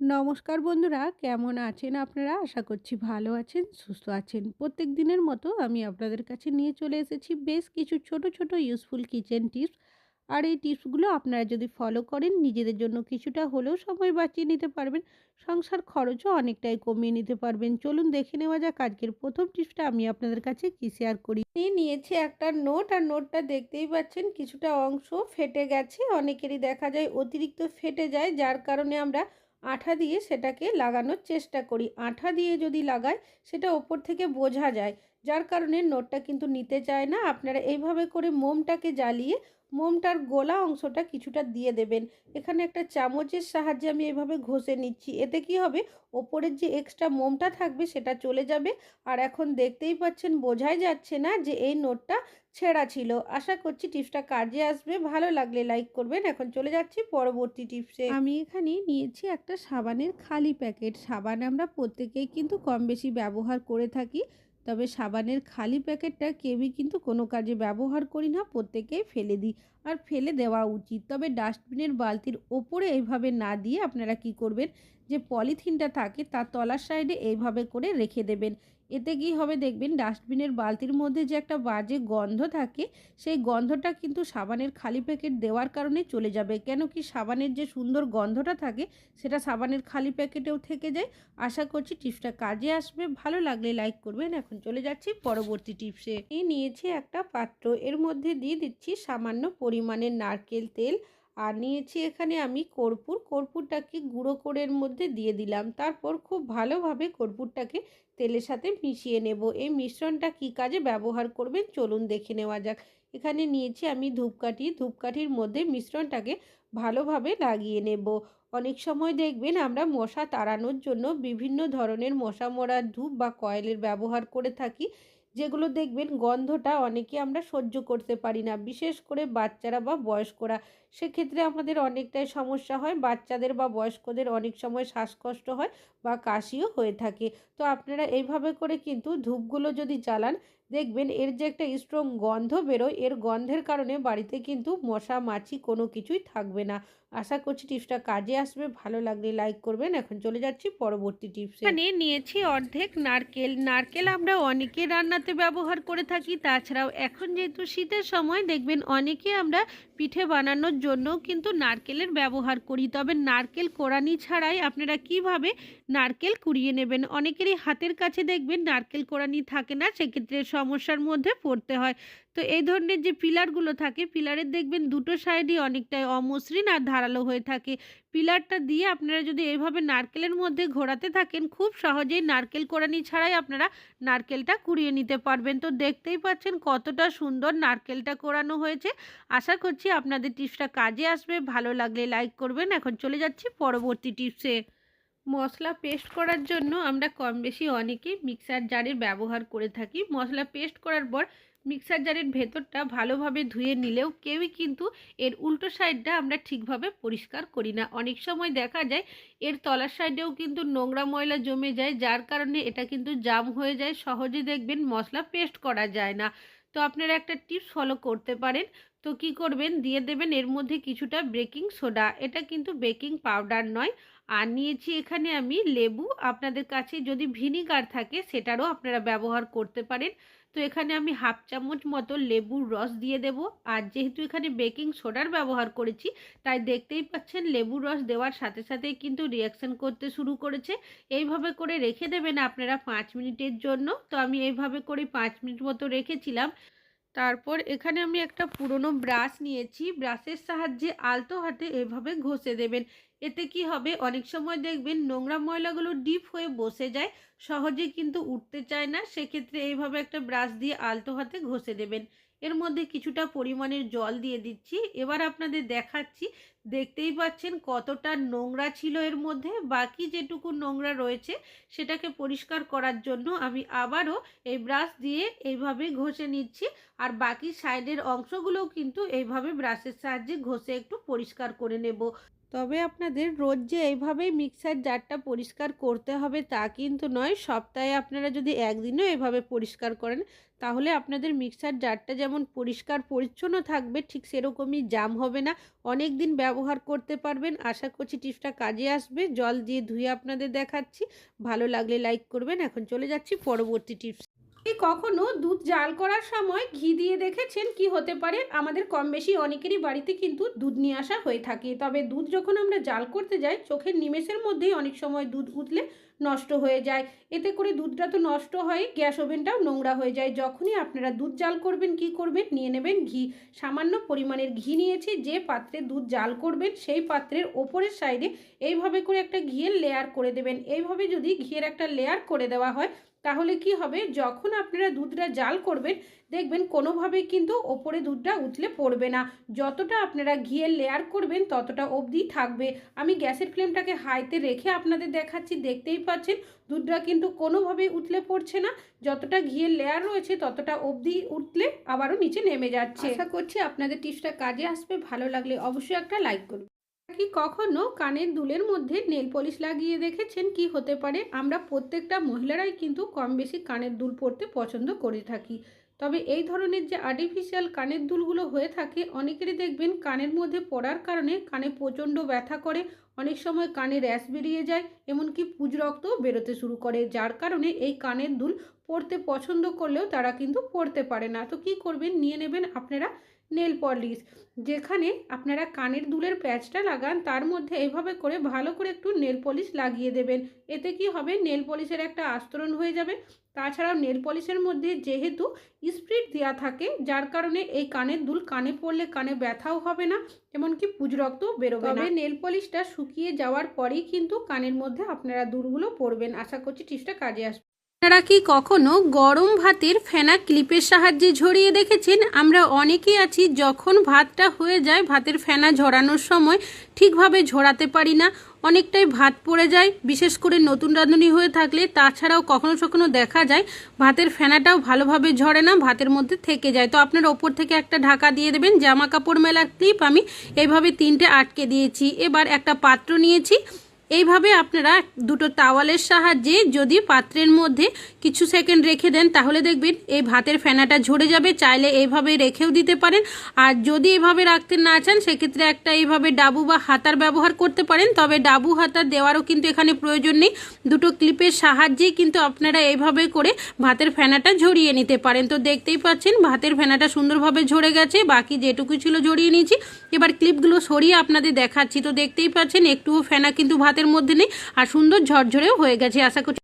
নমস্কার বন্ধুরা, কেমন আছেন আপনারা? আশা করছি ভালো আছেন, সুস্থ আছেন। প্রত্যেক দিনের মতো আমি আপনাদের কাছে নিয়ে চলে এসেছি বেশ কিছু ছোট ছোট ইউজফুল কিচেন টিপস আর এই টিপসগুলো আপনারা যদি ফলো করেন, নিজেদের জন্য কিছুটা হলেও সময় বাঁচিয়ে নিতে পারবেন। সংসার খরচও অনেকটাই কমিয়ে নিতে পারবেন। চলুন দেখে নেওয়া যাক আজকের প্রথম টিপসটা আমি আপনাদের কাছে কি শেয়ার করি। নিয়ে নিয়েছি একটা নোট আর নোটটা দেখতেই পাচ্ছেন কিছুটা অংশ ফেটে গেছে। অনেকেরই দেখা যায় অতিরিক্ত ফেটে যায়, যার কারণে আমরা আঠা দিয়ে সেটাকে লাগানোর চেষ্টা করি। আঠা দিয়ে যদি লাগাই, সেটা ওপর থেকে বোঝা যায়। যার কারণে নোটটা কিন্তু নিতে চায় না। আপনারা এইভাবে করে মোমটাকে জ্বালিয়ে মোমটার গোলা অংশটা কিছুটা দিয়ে দেবেন। এখানে একটা চামচের সাহায্যে আমি এভাবে ঘষে নিচ্ছি। এতে কি হবে? ওপরের যে এক্সট্রা মোমটা থাকবে সেটা চলে যাবে। আর এখন দেখতেই পাচ্ছেন, বোঝাই যাচ্ছে না যে এই নোটটা ছেঁড়া ছিল। আশা করছি টিপসটা কাজে আসবে। ভালো লাগলে লাইক করবেন। এখন চলে যাচ্ছি পরবর্তী টিপসে। আমি এখানে নিয়েছি একটা সাবানের খালি প্যাকেট। সাবান আমরা প্রত্যেকেই কিন্তু কম বেশি ব্যবহার করে থাকি। তবে সাবানের খালি প্যাকেটটা কেউই কিন্তু কোনো কাজে ব্যবহার করি না প্রত্যেকেই ফেলে দিই। আর ফেলে দেওয়া উচিত। তবে ডাস্টবিনের বালতির ওপরে এইভাবে না দিয়ে আপনারা কি করবেন? যে পলিথিনটা থাকে তার তলার সাইডে এইভাবে করে রেখে দেবেন। এতে কি হবে দেখবেন, ডাস্টবিনের বালতির মধ্যে যে একটা বাজে গন্ধ থাকে, সেই গন্ধটা কিন্তু সাবানের খালি প্যাকেট দেওয়ার কারণে চলে যাবে। কেন কি সাবানের যে সুন্দর গন্ধটা থাকে, সেটা সাবানের খালি প্যাকেটেও থেকে যায়। আশা করছি টিপসটা কাজে আসবে। ভালো লাগলে লাইক করবেন। এখন চলে যাচ্ছি পরবর্তী টিপসে। এই নিয়েছি একটা পাত্র। এর মধ্যে দিয়ে দিচ্ছি সামান্য পরিমাণের নারকেল তেল আর নিয়েছি এখানে আমি কর্পূর। কর্পূরটাকে গুঁড়ো করে মধ্যে দিয়ে দিলাম। তারপর খুব ভালোভাবে কর্পূরটাকে তেলের সাথে মিশিয়ে নেব। এই মিশ্রণটা কি কাজে ব্যবহার করবেন চলুন দেখে নেওয়া যাক। এখানে নিয়েছি আমি ধূপকাঠি। ধূপকাঠির মধ্যে মিশ্রণটাকে ভালোভাবে লাগিয়ে নেব। অনেক সময় দেখবেন আমরা মশা তাড়ানোর জন্য বিভিন্ন ধরনের মশা মরার ধূপ বা কয়েলের ব্যবহার করে থাকি। যেগুলো দেখবেন গন্ধটা অনেকে আমরা সহ্য করতে পারি না, বিশেষ করে বাচ্চারা বা বয়স্করা। সেক্ষেত্রে আমাদের অনেকটাই সমস্যা হয়, বাচ্চাদের বা বয়স্কদের অনেক সময় শ্বাসকষ্ট হয় বা কাশিও হয়ে থাকে। তো আপনারা এইভাবে করে কিন্তু ধূপগুলো যদি জ্বালান দেখবেন এর যে একটা স্ট্রং গন্ধ বেরোয়, এর গন্ধের কারণে বাড়িতে কিন্তু মশা, মাছি কোনো কিছুই থাকবে না। আশা করছি টিপসটা কাজে আসবে। ভালো লাগলে লাইক করবেন। এখন চলে যাচ্ছি পরবর্তী টিপস এখানে নিয়েছি অর্ধেক নারকেল। নারকেল আমরা অনেকে রান্নাতে ব্যবহার করে থাকি। তাছাড়াও এখন যেহেতু শীতের সময়, দেখবেন অনেকে আমরা পিঠে বানানোর জন্য কিন্তু নারকেলের ব্যবহার করি। তবে নারকেল কোরানি ছাড়াই আপনারা কীভাবে নারকেল কুড়িয়ে নেবেন? অনেকেরই হাতের কাছে দেখবেন নারকেল কোরানি থাকে না, সেক্ষেত্রে সমস্যার মধ্যে পড়তে হয়। তো এই ধরনের যে পিলারগুলো থাকে, পিলারের দেখবেন দুটো সাইডই অনেকটাই অমসৃণ আর ধারালো হয়ে থাকে। পিলারটা দিয়ে আপনারা যদি এইভাবে নারকেলের মধ্যে ঘোরাতে থাকেন, খুব সহজেই নারকেল কোরানি ছাড়াই আপনারা নারকেলটা কুড়িয়ে নিতে পারবেন। তো দেখতেই পাচ্ছেন কতটা সুন্দর নারকেলটা কোরানো হয়েছে। আশা করছি আপনাদের টিপসটা কাজে আসবে। ভালো লাগলে লাইক করবেন। এখন চলে যাচ্ছি পরবর্তী টিপসে মশলা পেস্ট করার জন্য আমরা কম বেশি অনেকেই মিক্সার জারের ব্যবহার করে থাকি। মশলা পেস্ট করার পর মিক্সার জারের ভেতরটা ভালোভাবে ধুয়ে নিলেও কেউই কিন্তু এর উল্টো সাইডটা আমরা ঠিকভাবে পরিষ্কার করি না। অনেক সময় দেখা যায় এর তলার সাইডেও কিন্তু নোংরা ময়লা জমে যায়, যার কারণে এটা কিন্তু জাম হয়ে যায়। সহজে দেখবেন মশলা পেস্ট করা যায় না। তো আপনারা একটা টিপস ফলো করতে পারেন। তো কি করবেন? দিয়ে দেবেন এর মধ্যে কিছুটা বেকিং সোডা। এটা কিন্তু বেকিং পাউডার নয়। আর নিয়েছি এখানে আমি লেবু। আপনাদের কাছে যদি ভিনিগার থাকে সেটারও আপনারা ব্যবহার করতে পারেন। তো এখানে আমি হাফ চামচ মতো লেবুর রস দিয়ে দেব। আর যেহেতু এখানে বেকিং সোডার ব্যবহার করেছি, তাই দেখতেই পাচ্ছেন লেবুর রস দেওয়ার সাথে সাথেই কিন্তু রিয়াকশান করতে শুরু করেছে। এইভাবে করে রেখে দেবেন আপনারা পাঁচ মিনিটের জন্য। তো আমি এইভাবে করে পাঁচ মিনিট মতো রেখেছিলাম। তারপর এখানে আমি একটা পুরনো ব্রাশ নিয়েছি। ব্রাশের সাহায্যে আলতো হাতে এভাবে ঘষে দেবেন। এতে কি হবে? অনেক সময় দেখবেন নোংরা ময়লাগুলো ডিপ হয়ে বসে যায়, সহজে কিন্তু উঠতে চায় না। সেক্ষেত্রে এইভাবে একটা ব্রাশ দিয়ে আলতো হাতে ঘষে দেবেন। এর মধ্যে কিছুটা পরিমাণের জল দিয়ে দিচ্ছি। এবার আপনাদের দেখাচ্ছি দেখতেই পাচ্ছেন কতটা নোংরা ছিল এর মধ্যে। বাকি যেটুকু নোংরা রয়েছে সেটাকে পরিষ্কার করার জন্য আমি আবারও এই ব্রাশ দিয়ে এইভাবে ঘষে নিচ্ছি। আর বাকি সাইডের অংশগুলোও কিন্তু এইভাবে ব্রাশের সাহায্যে ঘষে একটু পরিষ্কার করে নেব। তবে আপনাদের রোজ যে এইভাবেই মিক্সার জারটা পরিষ্কার করতে হবে তা কিন্তু নয়। সপ্তাহে আপনারা যদি একদিনও এভাবে পরিষ্কার করেন, তাহলে আপনাদের মিক্সার জারটা যেমন পরিষ্কার পরিচ্ছন্ন থাকবে, ঠিক সেরকমই জাম হবে না। অনেক দিন ব্যবহার করতে পারবেন। আশা করছি টিপসটা কাজে আসবে। জল দিয়ে ধুয়ে আপনাদের দেখাচ্ছি। ভালো লাগলে লাইক করবেন। এখন চলে যাচ্ছি পরবর্তী টিপস কখনো দুধ জাল করার সময় ঘি দিয়ে দেখেছেন কি হতে পারে? আমাদের কম বেশি অনেকেরই বাড়িতে কিন্তু দুধ নিয়ে আসা হয়ে থাকে। তবে দুধ যখন আমরা জাল করতে যাই, চোখের নিমেষের মধ্যেই অনেক সময় দুধ উতলে নষ্ট হয়ে যায়। এতে করে দুধটা তো নষ্ট হয় গ্যাস ওভেনটাও নোংরা হয়ে যায়। যখনই আপনারা দুধ জাল করবেন, কি করবেন? নিয়ে নেবেন ঘি। সামান্য পরিমাণের ঘি নিয়েছি। যে পাত্রে দুধ জাল করবেন, সেই পাত্রের ওপরের সাইডে এইভাবে করে একটা ঘিয়ের লেয়ার করে দেবেন। এইভাবে যদি ঘিয়ের একটা লেয়ার করে দেওয়া হয় তাহলে কি হবে? যখন আপনারা দুধটা জাল করবেন, দেখবেন কোনোভাবেই কিন্তু ওপরে দুধটা উতলে পড়বে না। যতটা আপনারা ঘিয়ের লেয়ার করবেন, ততটা অবধি থাকবে। আমি গ্যাসের ফ্লেমটাকে হাইতে রেখে আপনাদের দেখাচ্ছি, দেখতেই পাচ্ছেন, দুধটা কিন্তু কোনোভাবেই উতলে পড়ছে না। যতটা ঘিয়ের লেয়ার রয়েছে, ততটা অবধি উঠলে আবারও নিচে নেমে যাচ্ছে। আশা করছি আপনাদের টিপসটা কাজে আসবে। ভালো লাগলে অবশ্যই একটা লাইক করবেন। কি কখনো কানের দুলের মধ্যে নেল পলিশ লাগিয়ে দেখেছেন? কি হতে পারে? আমরা প্রত্যেকটা মহিলারাই কিন্তু কম বেশি কানের দুল পরতে পছন্দ করে থাকি। তবে এই ধরনের যে আর্টিফিশিয়াল কানের দুলগুলো হয়ে থাকে, অনেকেরই দেখবেন কানের মধ্যে পড়ার কারণে কানে প্রচণ্ড ব্যথা করে, অনেক সময় কানে র্যাশ বেরিয়ে যায়, এমনকি পুজ রক্তও বেরোতে শুরু করে, যার কারণে এই কানের দুল পরতে পছন্দ করলেও তারা কিন্তু পরতে পারে না। তো কি করবেন? নিয়ে নেবেন আপনারা নেল পলিশ যেখানে আপনারা কানের দুলের প্যাচটা লাগান তার মধ্যে এইভাবে করে ভালো করে একটু নেল পলিশ লাগিয়ে দেবেন। এতে কি হবে? নেল পলিশের একটা আস্তরণ হয়ে যাবে। তাছাড়াও নেল পলিশের মধ্যে যেহেতু স্প্রিট দেওয়া থাকে যার কারণে এই কানের দুল কানে পড়লে কানে ব্যথাও হবে না এমনকি পুজ রক্তও বেরোবে তবে নেল পলিশটা শুকিয়ে যাওয়ার পরেই কিন্তু কানের মধ্যে আপনারা দুলগুলো পরবেন। আশা করছি টিপসটা কাজে আসবে। আপনারা কি কখনো গরম ভাতের ফেনা ক্লিপের সাহায্যে ঝরিয়ে দেখেছেন? আমরা অনেকেই আছি, যখন ভাতটা হয়ে যায়, ভাতের ফেনা ঝরানোর সময় ঠিকভাবে ঝরাতে পারি না। অনেকটাই ভাত পড়ে যায়, বিশেষ করে নতুন রাঁধুনি হয়ে থাকলে। তাছাড়াও কখনো কখনো দেখা যায়, ভাতের ফেনাটাও ভালোভাবে ঝরে না, ভাতের মধ্যে থেকে যায়। তো আপনার ওপর থেকে একটা ঢাকা দিয়ে দেবেন জামা কাপড় মেলার ক্লিপ আমি এইভাবে তিনটে আটকে দিয়েছি। এবার একটা পাত্র নিয়েছি। এইভাবে আপনারা দুটো তাওয়ালের সাহায্যে যদি পাত্রের মধ্যে কিছু সেকেন্ড রেখে দেন, তাহলে দেখবেন এই ভাতের ফেনাটা ঝরে যাবে। চাইলে এইভাবে রেখেও দিতে পারেন। আর যদি এভাবে রাখতে না চান, সেক্ষেত্রে একটা এইভাবে ডাবু বা হাতার ব্যবহার করতে পারেন। তবে ডাবু হাতার দেওয়ারও কিন্তু এখানে প্রয়োজন নেই। দুটো ক্লিপের সাহায্যেই কিন্তু আপনারা এইভাবে করে ভাতের ফেনাটা ঝরিয়ে নিতে পারেন। তো দেখতেই পাচ্ছেন, ভাতের ফেনাটা সুন্দরভাবে ঝরে গেছে। বাকি যেটুকু ছিল, ঝরিয়ে নিয়েছি। এবার ক্লিপগুলো সরিয়ে আপনাদের দেখাচ্ছি। তো দেখতেই পাচ্ছেন, একটুও ফেনা কিন্তু ভাতের মধ্যে নেই আর সুন্দর ঝরঝরেও হয়ে গেছে, আশা করছি।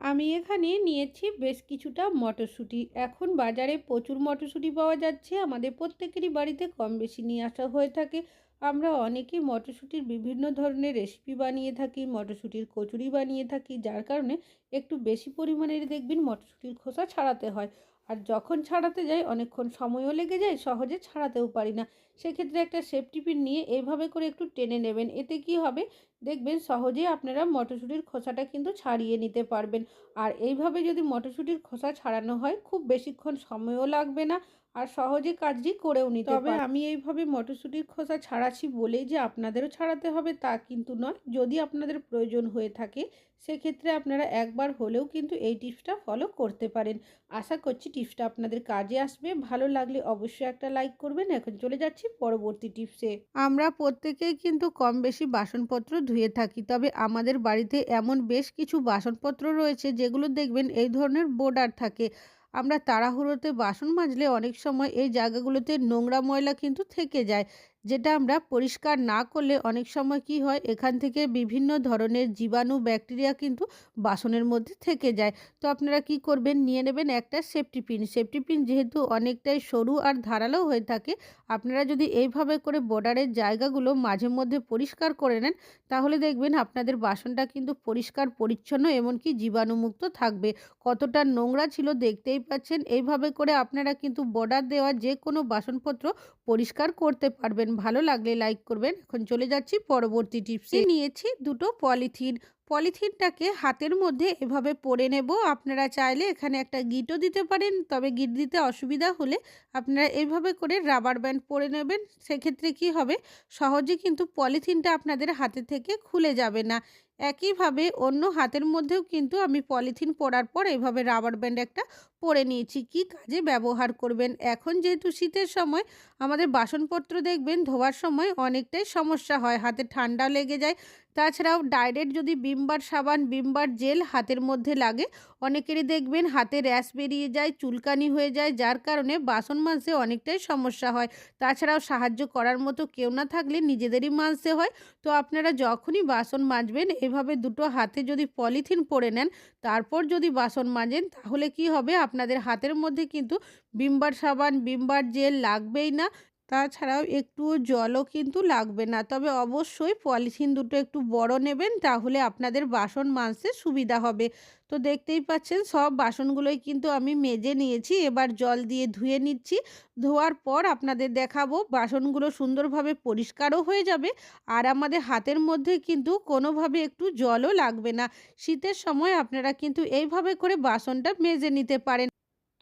আমি এখানে নিয়েছি বেশ কিছুটা মটরশুঁটি। এখন বাজারে প্রচুর মটরশুঁটি পাওয়া যাচ্ছে। আমাদের প্রত্যেকেরই বাড়িতে কম বেশি নিয়ে আসা হয়ে থাকে। আমরা অনেকেই মটরশুঁটির বিভিন্ন ধরনের রেসিপি বানিয়ে থাকি, মটরশুঁটির কচুরি বানিয়ে থাকি, যার কারণে একটু বেশি পরিমাণের দেখবেন মটরশুঁটির খোসা ছাড়াতে হয়। আর যখন ছাড়াতে যাই, অনেকক্ষণ সময়ও লেগে যায়, সহজে ছাড়াতেও পারি না। সেক্ষেত্রে একটা সেফটি পিন নিয়ে এভাবে করে একটু টেনে নেবেন। এতে কি হবে? দেখবেন সহজেই আপনারা মটরশুঁটির খোসাটা কিন্তু ছাড়িয়ে নিতে পারবেন। আর এইভাবে যদি মটরশুঁটির খোসা ছাড়ানো হয়, খুব বেশিক্ষণ সময়ও লাগবে না। আর সহজে কাজটি করেও নিতে তবে আমি এইভাবে মটরশুঁটির খোসা ছাড়াচ্ছি বলেই যে আপনাদেরও ছাড়াতে হবে তা কিন্তু নয়। যদি আপনাদের প্রয়োজন হয়ে থাকে সেক্ষেত্রে আপনারা একবার হলেও কিন্তু এই টিপসটা ফলো করতে পারেন। আশা করছি টিপসটা আপনাদের কাজে আসবে। ভালো লাগলে অবশ্যই একটা লাইক করবেন। এখন চলে যাচ্ছি পরবর্তী টিপসে। আমরা প্রত্যেকেই কিন্তু কম বেশি বাসনপত্র ধুয়ে থাকি তবে আমাদের বাড়িতে এমন বেশ কিছু বাসনপত্র রয়েছে যেগুলো দেখবেন এই ধরনের বোর্ডার থাকে। আমরা তাড়াহুড়োতে বাসন মাজলে অনেক সময় এই জায়গাগুলোতে নোংরা ময়লা কিন্তু থেকে যায়। যেটা আমরা পরিষ্কার না করলে অনেক সময় কি হয়, এখান থেকে বিভিন্ন ধরনের জীবাণু, ব্যাকটেরিয়া কিন্তু বাসনের মধ্যে থেকে যায়। তো আপনারা কি করবেন, নিয়ে নেবেন একটা সেফটি পিন। সেফটি পিন যেহেতু অনেকটাই সরু আর ধারালো হয়ে থাকে, আপনারা যদি এইভাবে করে বর্ডারের জায়গাগুলো মাঝে মধ্যে পরিষ্কার করে নেন, তাহলে দেখবেন আপনাদের বাসনটা কিন্তু পরিষ্কার, পরিচ্ছন্ন, এমনকি জীবাণুমুক্ত থাকবে। কতটা নোংরা ছিল দেখতেই পাচ্ছেন। এইভাবে করে আপনারা কিন্তু বর্ডার দেওয়া যে কোনো বাসনপত্র পরিষ্কার করতে পারবেন। ভালো লাগলে লাইক করবেন। এখন চলে যাচ্ছি পরবর্তী টিপসে নিয়েছি দুটো পলিথিন পলিথিনটাকে হাতের মধ্যে এভাবে পরে নেব। আপনারা চাইলে এখানে একটা গিটও দিতে পারেন তবে গিট দিতে অসুবিধা হলে আপনারা এইভাবে করে রাবার ব্যান্ড পরে নেবেন। সেক্ষেত্রে কি হবে? সহজে কিন্তু পলিথিনটা আপনাদের হাতে থেকে খুলে যাবে না। একইভাবে অন্য হাতের মধ্যেও কিন্তু আমি পলিথিন পরার পর এভাবে রাবার ব্যান্ড একটা পরে নিয়েছি। কি কাজে ব্যবহার করবেন? এখন যেহেতু শীতের সময়, আমাদের বাসনপত্র দেখবেন ধোয়ার সময় অনেকটাই সমস্যা হয়। হাতে ঠান্ডা লেগে যায়। তাছাড়াও ডাইরেক্ট যদি ভিমবার সাবান ভিমবার জেল হাতের মধ্যে লাগে, অনেকেরই দেখবেন হাতে র্যাশ বেরিয়ে যায়, চুলকানি হয়ে যায়, যার কারণে বাসন মাজতে অনেকটাই সমস্যা হয়। তাছাড়াও সাহায্য করার মতো কেউ না থাকলে নিজেদেরই মাজতে হয়। তো আপনারা যখনই বাসন মাজবেন, এভাবে দুটো হাতে যদি পলিথিন পরে নেন, তারপর যদি বাসন মাজেন, তাহলে কি হবে? আপনাদের হাতের মধ্যে কিন্তু বিমবার সাবান বিমবার জেল লাগবেই না। তাছাড়াও একটুও জলও কিন্তু লাগবে না। তবে অবশ্যই পলিথিন দুটো একটু বড় নেবেন, তাহলে আপনাদের বাসন মাজতে সুবিধা হবে। তো দেখতেই পাচ্ছেন, সব বাসনগুলোই কিন্তু আমি মেজে নিয়েছি। এবার জল দিয়ে ধুয়ে নিচ্ছি। ধোয়ার পর আপনাদের দেখাবো, বাসনগুলো সুন্দরভাবে পরিষ্কারও হয়ে যাবে। আর আমাদের হাতের মধ্যে কিন্তু কোনোভাবে একটু জলও লাগবে না। শীতের সময় আপনারা কিন্তু এইভাবে করে বাসনটা মেজে নিতে পারেন।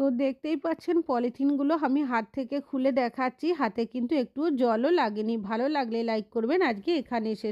তো দেখতেই পাচ্ছেন পলিথিনগুলো আমি হাত থেকে খুলে দেখাচ্ছি। হাতে কিন্তু একটুও জলও লাগেনি। ভালো লাগলে লাইক করবেন। আজকে এখানে শেষ